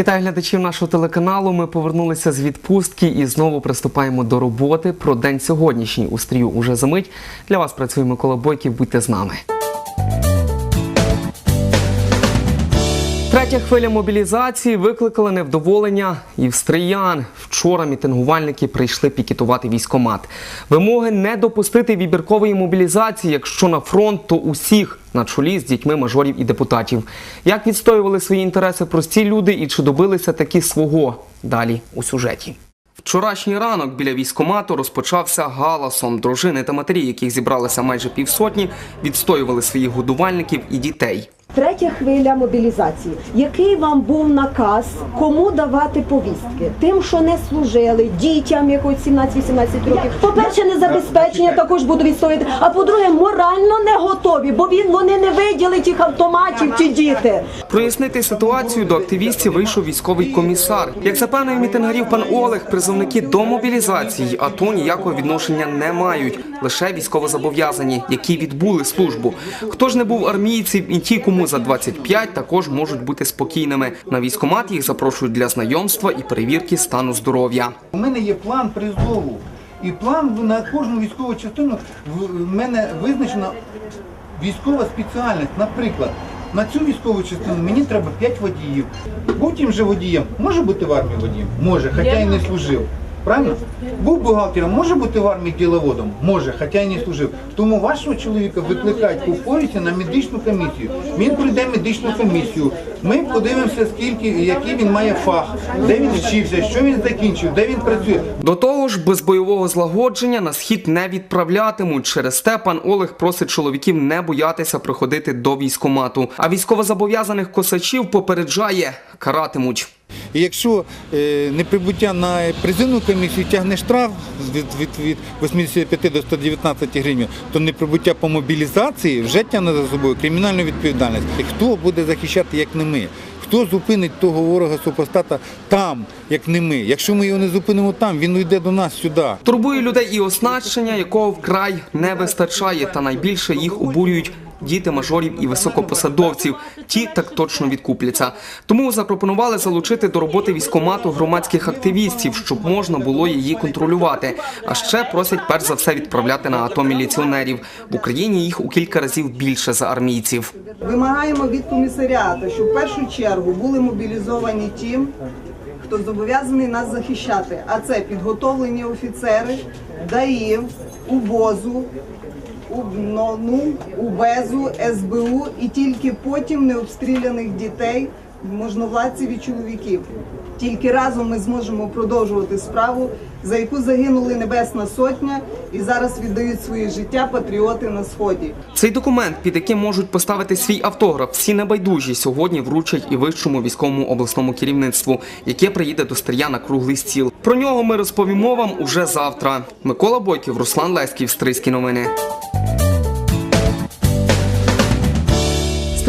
Вітаю глядачів нашого телеканалу. Ми повернулися з відпустки і знову приступаємо до роботи. Про день сьогоднішній у стрію уже за мить. Для вас працює Микола Бойків. Будьте з нами. Третя хвиля мобілізації викликала невдоволення і. Вчора мітингувальники прийшли пікетувати військомат. Вимоги не допустити вибіркової мобілізації, якщо на фронт, то усіх на чолі з дітьми мажорів і депутатів. Як відстоювали свої інтереси прості люди і чи добилися таки свого? Далі у сюжеті. Вчорашній ранок біля військомату розпочався галасом. Дружини та матері, яких зібралося майже півсотні, відстоювали своїх годувальників і дітей. Третя хвиля мобілізації. Який вам був наказ, кому давати повістки? Тим, що не служили, дітям якось 17-18 років. По-перше, незабезпечення також буду відстояти. А по-друге, морально не готові, бо він вони не виділи тих автоматів, ті діти. Прояснити ситуацію до активістів вийшов військовий комісар. Як запевнив мітингарів пан Олег, призовники до мобілізації АТО ніякого відношення не мають, лише військовозобов'язані, які відбули службу. Хто ж не був армійцем і ті, кому за 25, також можуть бути спокійними. На військомат їх запрошують для знайомства і перевірки стану здоров'я. У мене є план призову. І план на кожну військову частину в мене визначена військова спеціальність. Наприклад, на цю військову частину мені треба 5 водіїв. Будь же водієм, може бути в армії водієм? Може, хоча й не служив. Правильно? Був бухгалтером, може бути в армії діловодом? Може, хоча й не служив. Тому вашого чоловіка викликають по полісі на медичну комісію. Він прийде медичну комісію. Ми подивимося, скільки, який він має фах, де він вчився, що він закінчив, де він працює. До того ж, без бойового злагодження на схід не відправлятимуть. Через те пан Олег просить чоловіків не боятися приходити до військомату. А військовозобов'язаних косачів попереджає каратимуть. І якщо е, неприбуття на призивну комісію тягне штраф від, від, від 85 до 119 гривень, то неприбуття по мобілізації вже тягне за собою кримінальну відповідальність. І хто буде захищати, як не ми? Хто зупинить того ворога супостата там, як не ми? Якщо ми його не зупинимо там, він уйде до нас сюди. Турбує людей і оснащення, якого вкрай не вистачає, та найбільше їх обурюють. Діти мажорів і високопосадовців, ті так точно відкупляться. Тому запропонували залучити до роботи військомату громадських активістів, щоб можна було її контролювати. А ще просять перш за все відправляти на АТО міліціонерів. В Україні їх у кілька разів більше за армійців. Вимагаємо від комісаріату, щоб в першу чергу були мобілізовані ті, хто зобов'язаний нас захищати. А це підготовлені офіцери, ДАІ, УБОЗу, УБНОНу, УБЕЗу, СБУ і тільки потім необстріляних дітей, можновладців і чоловіків. Тільки разом ми зможемо продовжувати справу, за яку загинули Небесна Сотня і зараз віддають своє життя патріоти на сході. Цей документ, під яким можуть поставити свій автограф, всі небайдужі сьогодні вручать і вищому військовому обласному керівництву, яке приїде до Стрия на круглий стіл. Про нього ми розповімо вам уже завтра. Микола Бойків, Руслан Леськів, Стрийські новини.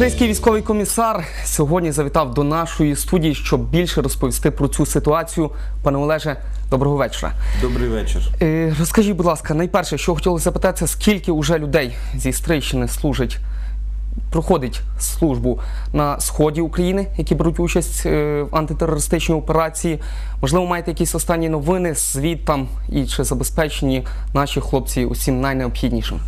Стрийський військовий комісар сьогодні завітав до нашої студії, щоб більше розповісти про цю ситуацію. Пане Олеже, доброго вечора. Добрий вечір. Е, Розкажіть, будь ласка, найперше, що хотілося запитатися, скільки вже людей зі Стрийщини служить, проходить службу на сході України, які беруть участь е, в антитерористичній операції? Можливо, маєте якісь останні новини, звіт і чи забезпечені наші хлопці усім найнеобхіднішим?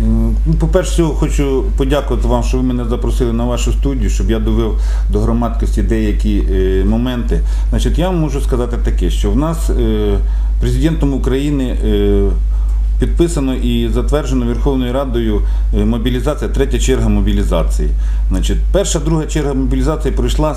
Ну, По-перше, хочу подякувати вам, що ви мене запросили на вашу студію, щоб я довів до громадськості деякі е, моменти. Значить, я вам можу сказати таке, що в нас е, президентом України е, підписано і затверджено Верховною Радою е, мобілізація, третя черга мобілізації. Значить, перша, друга черга мобілізації пройшла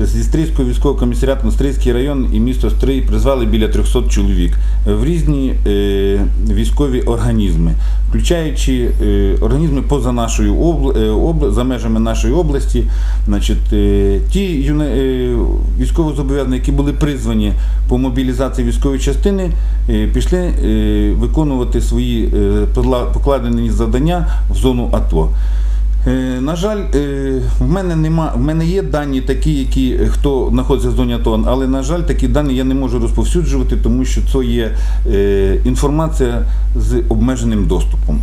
зі Стрийського військового комісаріату на Стрийський район і місто Стрий призвали біля 300 чоловік в різні е, військові організми, включаючи е, організми поза нашою обл- е, обл- за межами нашої області. Значить, е, ті юна- е, військовозобов'язані, які були призвані по мобілізації військової частини, е, пішли е, виконувати свої е, покладені завдання в зону АТО. Е, На жаль, е, в мене нема, в мене є дані такі, які хто знаходиться в зоні АТО, але на жаль, такі дані я не можу розповсюджувати, тому що це є інформація з обмеженим доступом.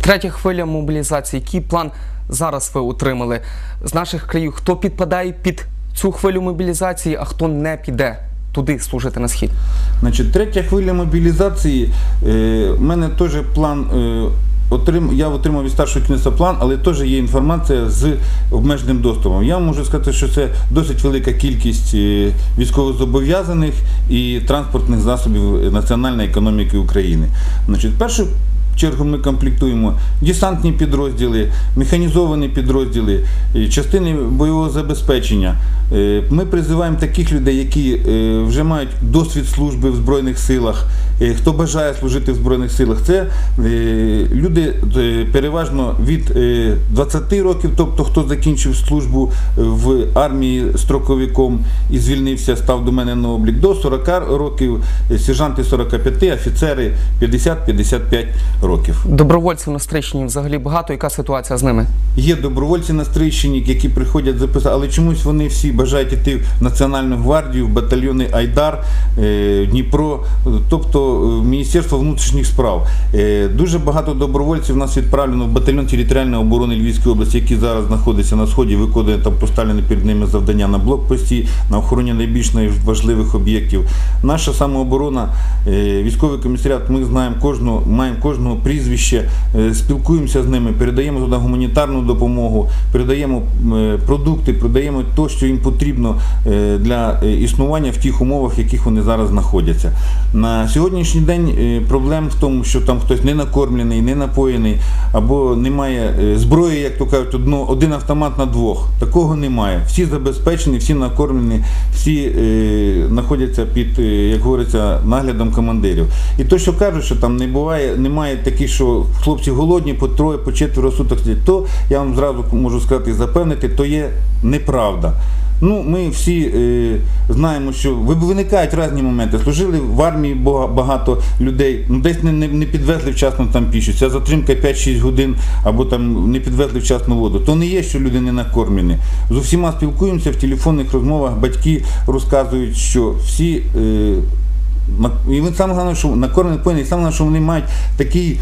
Третя хвиля мобілізації. Який план зараз ви отримали з наших країв? Хто підпадає під цю хвилю мобілізації, а хто не піде туди служити на схід? Значить, третя хвиля мобілізації. Е, У мене теж план. Е, Отрим, я отримав від старшого кінця план, але теж є інформація з обмеженим доступом. Я можу сказати, що це досить велика кількість е, військовозобов'язаних і транспортних засобів національної економіки України. Значить, в першу чергу ми комплектуємо десантні підрозділи, механізовані підрозділи, е, частини бойового забезпечення. Е, Ми призиваємо таких людей, які е, вже мають досвід служби в Збройних силах, хто бажає служити в Збройних силах. Це люди переважно від е, 20 років, тобто хто закінчив службу в армії строковиком і звільнився, став до мене на облік, до 40 років, сержанти 45, офіцери 50-55 років. Добровольців на Стрийщині взагалі багато. Яка ситуація з ними? Є добровольці на Стрийщині, які приходять записати, але чомусь вони всі бажають йти в Національну гвардію, в батальйони Айдар, е, Дніпро, тобто е, в Міністерство внутрішніх справ. Е, Дуже багато добровольців у нас відправлено в батальйон територіальної оборони Львівської області, який зараз знаходиться на сході, виконує там поставлені перед ними завдання на блокпості, на охороні найбільш важливих об'єктів. Наша самооборона, військовий комісаріат, ми знаємо кожного, маємо кожного прізвище, е, спілкуємося з ними, передаємо туди гуманітарну допомогу, передаємо е, продукти, передаємо те, що їм потрібно е, для існування в тих умовах, в яких вони зараз знаходяться. На сьогоднішній день проблем в тому, що там хтось не накормлений, не напоєний, або немає зброї, як то кажуть, один автомат на двох. Такого немає. Всі забезпечені, всі накормлені, всі знаходяться під, як говориться, наглядом командирів. І то, що кажуть, що там не буває, немає таких, що хлопці голодні по троє, по четверо суток сидять, то я вам зразу можу сказати і запевнити, то є неправда. Ну, ми всі е, знаємо, що виникають різні моменти. Служили в армії багато людей, ну десь не, не, підвезли вчасно там піщу. Ця затримка 5-6 годин або там не підвезли вчасно воду. То не є, що люди не накормлені. З усіма спілкуємося в телефонних розмовах. Батьки розказують, що всі. Е, і саме головне, що накормлені коні, і саме головне, що вони мають такий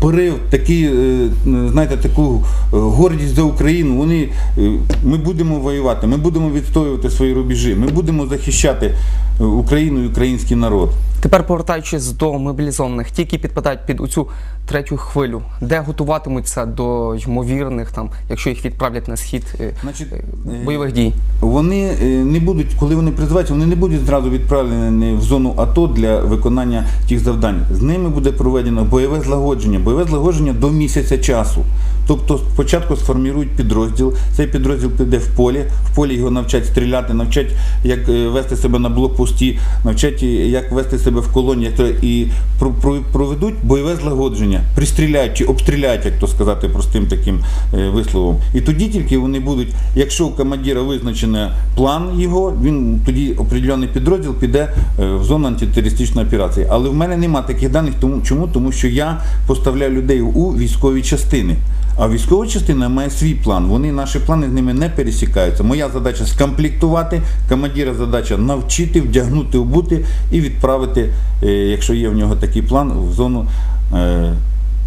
порив, такий, е, знаєте, таку е, гордість за Україну. Вони, е, ми будемо воювати, ми будемо відстоювати свої рубежі, ми будемо захищати Україну і український народ. Тепер повертаючись до мобілізованих, ті, які підпадають під оцю третю хвилю, де готуватимуться до ймовірних, там, якщо їх відправлять на схід е, Значить, е, е, бойових дій. Вони не будуть, коли вони призиваються, вони не будуть зразу відправлені в зону АТО для виконання тих завдань. З ними буде проведено бойове злагодження, бойове злагодження до місяця часу. Тобто спочатку сформірують підрозділ, цей підрозділ піде в полі, в полі його навчать стріляти, навчать, як е, вести себе на блокпості, навчать, е, як вести себе в колоні, як то- і про- про- проведуть бойове злагодження, пристріляють чи обстріляють, як то сказати, простим таким е, висловом. І тоді тільки вони будуть, якщо у командира визначений план його, він тоді определений підрозділ піде в зону антитерористичної операції. Але в мене нема таких даних, тому чому? Тому що я поставляю людей у військові частини. А військова частина має свій план. Вони наші плани з ними не пересікаються. Моя задача скомплектувати, командира задача навчити, вдягнути, обути і відправити, е, якщо є в нього такий план, в зону е,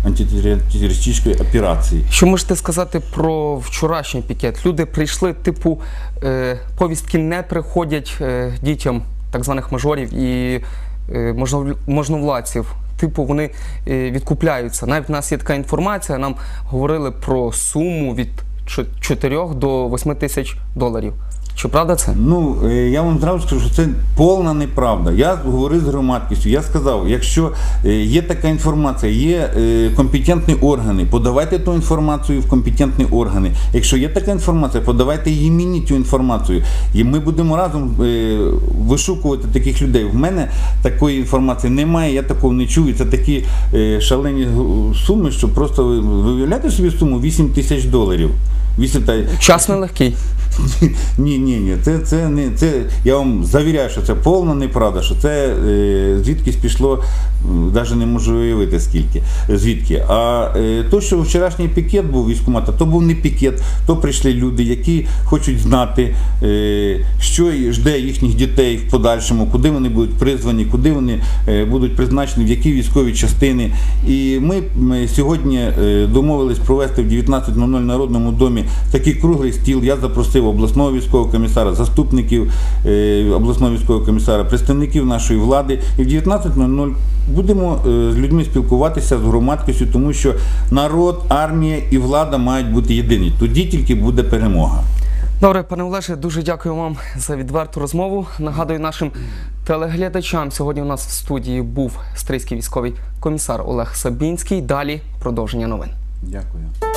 антитерористичної операції. Що можете сказати про вчорашній пікет? Люди прийшли, типу, е, повістки не приходять дітям так званих мажорів і можновладців. Типу, вони е, відкупляються. Навіть в нас є така інформація, нам говорили про суму від 4 до 8 тисяч доларів. Чи правда це? Ну, е, я вам зразу скажу, що це повна неправда. Я говорив з громадськістю, я сказав, якщо е, є така інформація, є е, компетентні органи, подавайте ту інформацію в компетентні органи. Якщо є така інформація, подавайте її мені цю інформацію. І ми будемо разом вишукувати таких людей. В мене такої інформації немає, я такого не чую. Це такі шалені суми, що просто ви уявляєте собі суму 8 тисяч доларів. 8 та- Час нелегкий. ні, ні, ні, це, це не це. Я вам завіряю, що це повна неправда, що це е, звідкись пішло навіть не можу уявити скільки, звідки. А е, то, що вчорашній пікет був військкомата, то був не пікет, то прийшли люди, які хочуть знати, е, що жде їхніх дітей в подальшому, куди вони будуть призвані, куди вони е, будуть призначені, в які військові частини. І ми, сьогодні домовились провести в 19.00 Народному домі такий круглий стіл. Я запросив обласного військового комісара, заступників обласного військового комісара, представників нашої влади. І в 19.00 будемо е, з людьми спілкуватися з громадськістю, тому що народ, армія і влада мають бути єдині. Тоді тільки буде перемога. Добре, пане Олеже, дуже дякую вам за відверту розмову. Нагадую нашим телеглядачам. Сьогодні у нас в студії був стрийський військовий комісар Олег Сабінський. Далі продовження новин. Дякую.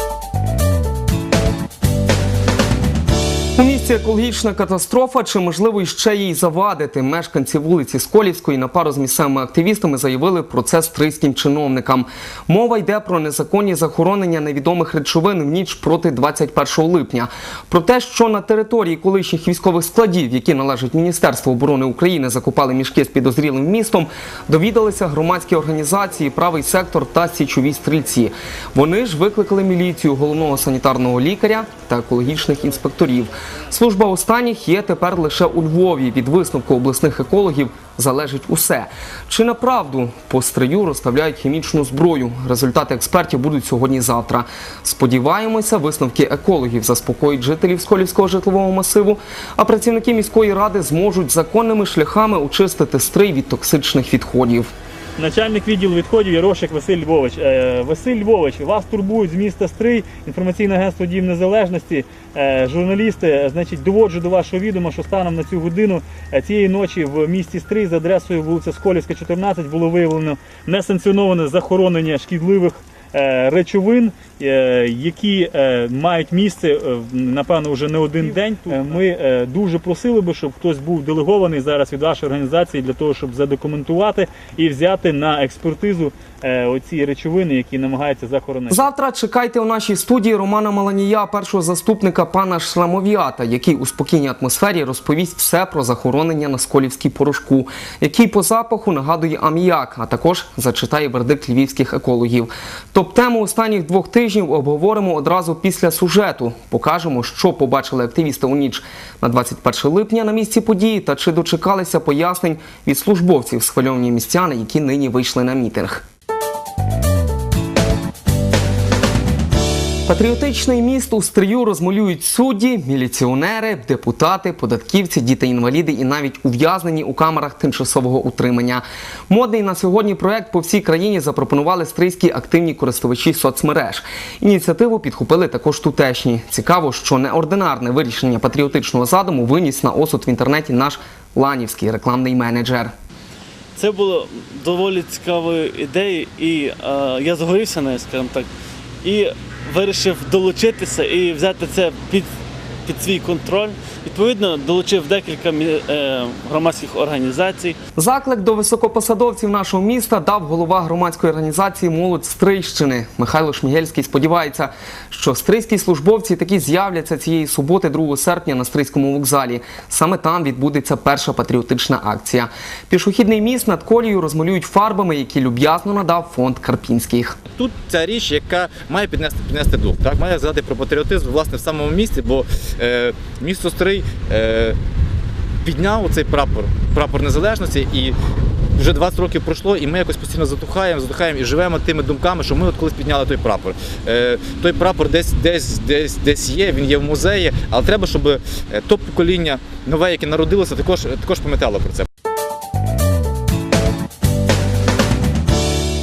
У екологічна катастрофа, чи можливо іще їй завадити? Мешканці вулиці Сколівської на пару з місцевими активістами заявили про це стрийським чиновникам. Мова йде про незаконні захоронення невідомих речовин в ніч проти 21 липня. Про те, що на території колишніх військових складів, які належать Міністерству оборони України, закопали мішки з підозрілим містом, довідалися громадські організації, правий сектор та січові стрільці. Вони ж викликали міліцію, головного санітарного лікаря та екологічних інспекторів. Служба останніх є тепер лише у Львові. Від висновку обласних екологів залежить усе. Чи направду по стрию розставляють хімічну зброю? Результати експертів будуть сьогодні-завтра. Сподіваємося, висновки екологів заспокоїть жителів Сколівського житлового масиву, а працівники міської ради зможуть законними шляхами очистити стрий від токсичних відходів. Начальник відділу відходів Ярошик Василь Львович. Е, Василь Львович, вас турбують з міста Стрий, інформаційне агентство Дім Незалежності. Е, Журналісти, е, значить, доводжу до вашого відома, що станом на цю годину цієї ночі в місті Стрий за адресою вулиця Сколівська, 14 було виявлено несанкціоноване захоронення шкідливих речовин, е, які е, мають місце, е, напевно, вже не один день. Е, Ми е, дуже просили би, щоб хтось був делегований зараз від вашої організації для того, щоб задокументувати і взяти на експертизу е, оці речовини, які намагаються захоронити. Завтра чекайте у нашій студії Романа Маланія, першого заступника пана Шрамов'ята, який у спокійній атмосфері розповість все про захоронення на Сколівській порошку, який по запаху нагадує аміак, а також зачитає вердикт львівських екологів. Топ-тему останніх двох тижнів обговоримо одразу після сюжету. Покажемо, що побачили активісти у ніч на 21 липня на місці події та чи дочекалися пояснень від службовців схвильовані містяни, які нині вийшли на мітинг. Патріотичний міст у стрию розмалюють судді, міліціонери, депутати, податківці, діти-інваліди і навіть ув'язнені у камерах тимчасового утримання. Модний на сьогодні проект по всій країні запропонували стрийські активні користувачі соцмереж. Ініціативу підхопили також тутешні. Цікаво, що неординарне вирішення патріотичного задуму виніс на осуд в інтернеті наш ланівський рекламний менеджер. Це було доволі цікавою ідеєю, і е, я загорівся нею, скажімо так, і вирішив долучитися і взяти це під, під свій контроль. Відповідно, долучив декілька е, громадських організацій. Заклик до високопосадовців нашого міста дав голова громадської організації Молодь Стрийщини Михайло Шмігельський. Сподівається, що стрийські службовці таки з'являться цієї суботи, 2 серпня, на стрийському вокзалі. Саме там відбудеться перша патріотична акція. Пішохідний міст над колією розмалюють фарбами, які люб'язно надав фонд Карпінських. Тут ця річ, яка має піднести, піднести дух, так має згадати про патріотизм власне в самому місті, бо місто Стрий е, підняв цей прапор, прапор незалежності і. Вже 20 років пройшло, і ми якось постійно затухаємо, затухаємо і живемо тими думками, що ми от колись підняли той прапор. Е, той прапор десь, десь, десь, десь є, він є в музеї, але треба, щоб е, то покоління нове, яке народилося, також, також пам'ятало про це.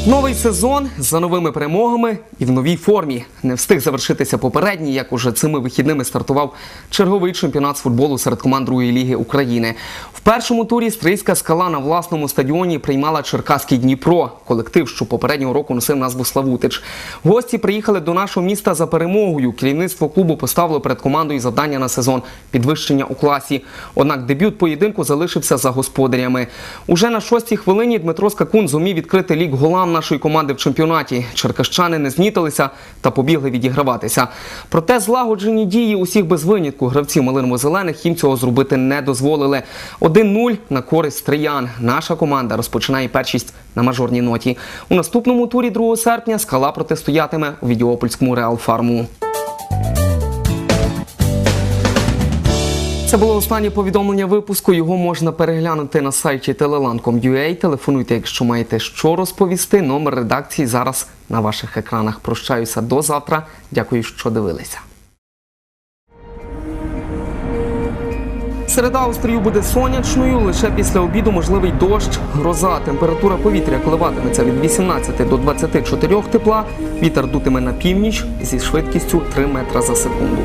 Новий сезон за новими перемогами і в новій формі. Не встиг завершитися попередній, як уже цими вихідними стартував черговий чемпіонат з футболу серед команд другої ліги України. Першому турі стрийська скала на власному стадіоні приймала Черкаський Дніпро, колектив, що попереднього року носив назву Славутич. Гості приїхали до нашого міста за перемогою. Керівництво клубу поставило перед командою завдання на сезон підвищення у класі. Однак дебют поєдинку залишився за господарями. Уже на шостій хвилині Дмитро Скакун зумів відкрити лік голам нашої команди в чемпіонаті. Черкащани не знітилися та побігли відіграватися. Проте злагоджені дії усіх без винятку гравців малиново-зелених їм цього зробити не дозволили. 1-0 на користь стриян. Наша команда розпочинає першість на мажорній ноті. У наступному турі 2 серпня скала протистоятиме у Відіопольському Реал Фарму. Це було останнє повідомлення випуску. Його можна переглянути на сайті teleland.com.ua. Телефонуйте, якщо маєте що розповісти. Номер редакції зараз на ваших екранах. Прощаюся до завтра. Дякую, що дивилися. Середа острію буде сонячною, лише після обіду можливий дощ, гроза. Температура повітря коливатиметься від 18 до 24 тепла. Вітер дутиме на північ зі швидкістю 3 метра за секунду.